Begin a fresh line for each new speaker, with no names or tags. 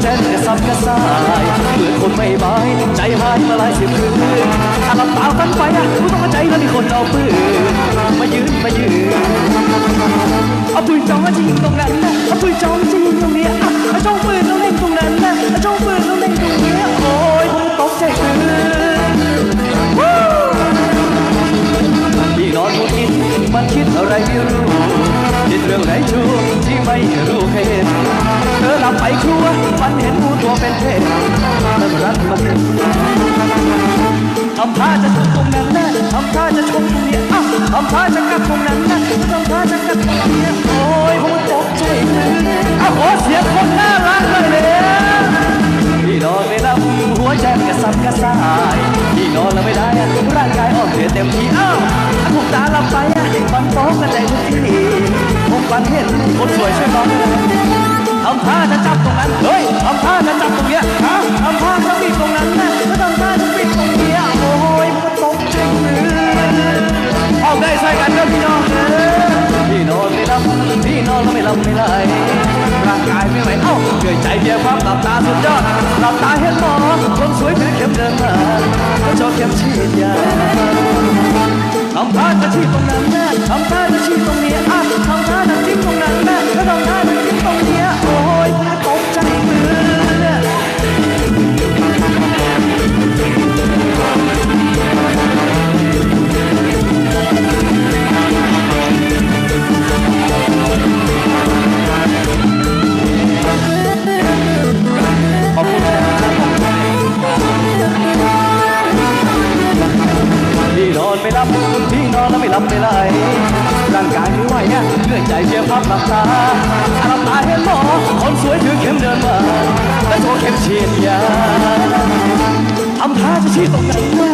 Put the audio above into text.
ใจกระสับกระส่ายเมื่อคนไม่บายใจหายมาหลายสิบคืนถ้าหลับตาฝันไปอะกูต้องใจแล้วมีคนเอาปืนมายืนมายืนเอาปืนจ่องจะยิงตรงนั้นนะเอาปืนจ่องจะยิงตรงนี้อะเอาจ้องปืนแล้วเล็งตรงนั้นนะเอาจ้องปืนแล้วเล็งตรงนี้โอ้ยผมตกใจคืนที่นอนหุดหงิดมันคิดอะไรไม่รู้คิดเรื่องไหนชูที่ไม่รู้เหตุ หลับไปครัวฝันเห็นงูตัวเป็นเพศมันรักมันเห็นทำท่าจะถูกตรงนั้นแนะทำท่าจะชมตรงเนี้อ้าวทำท่าจะกัดตรงนั้นนะทำท่าจะกัดตรงเนี้โอ้ยผมตกใจเลยอ้าวขอเสียงคนน่ารักเลยเนี่ยที่นอนไม่หลับหัวใจมกระสับกระส่ายที่นอนแล้วไม่ได้อะร่างกายอ่อนเพลียเต็มที่อ้าวถูกตาหลับไปอะมันโต๊ะกันใจทุกทีผมฝันเห็นคนสวยช่วยน้อง ใส่กันเด้อพี่น้องเด้อพี่นอนไม่หลับพี่นอนแล้วไม่หลับไม่ไหลร่างกายไม่ไหวเอ้าเหนื่อยใจเพียงความหลับตาสุดยอดหลับตาเห็นหมอคนสวยถือเข็มเดินมาก็ชอบเข็มฉีดยาทำท่าจะฉีดตรงนั้นนะทำท่าจะฉีดตรง ลับพี่นอนแล้วไม่หลับไม่ไหลร่างกายไม่ไหวอะเหนื่อยใจเพียงพับหลับตาหลับตาเห็นหมอคนสวยถือเข็มเดินมาและโชว์เข็มฉีดยาทำท่าจะฉีดตรงไหนนะ